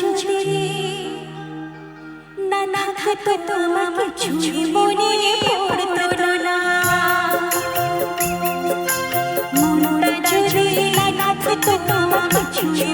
যদি না না থাকতো তোমাকে ছুঁয়ে মনে পড়তো না। মনটা যদি না থাকতো তোমাকে ছুঁয়ে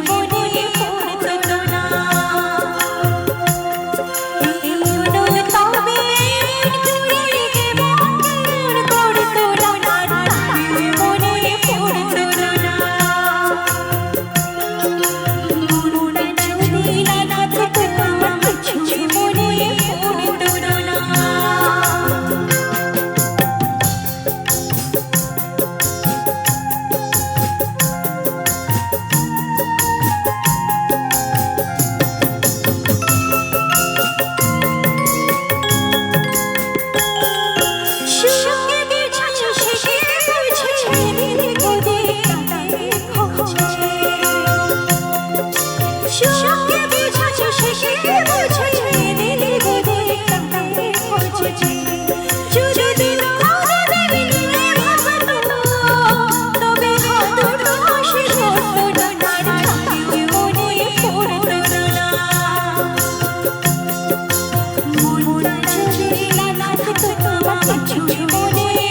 ছুরি লালাত তোমার ছুরি বলে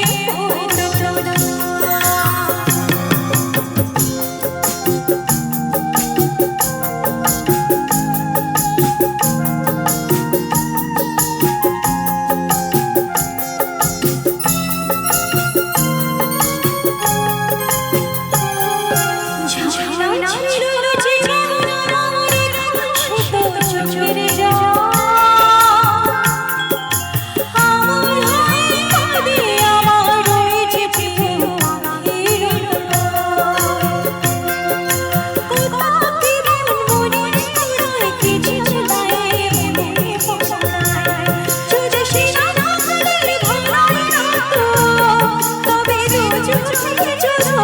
就是，就是。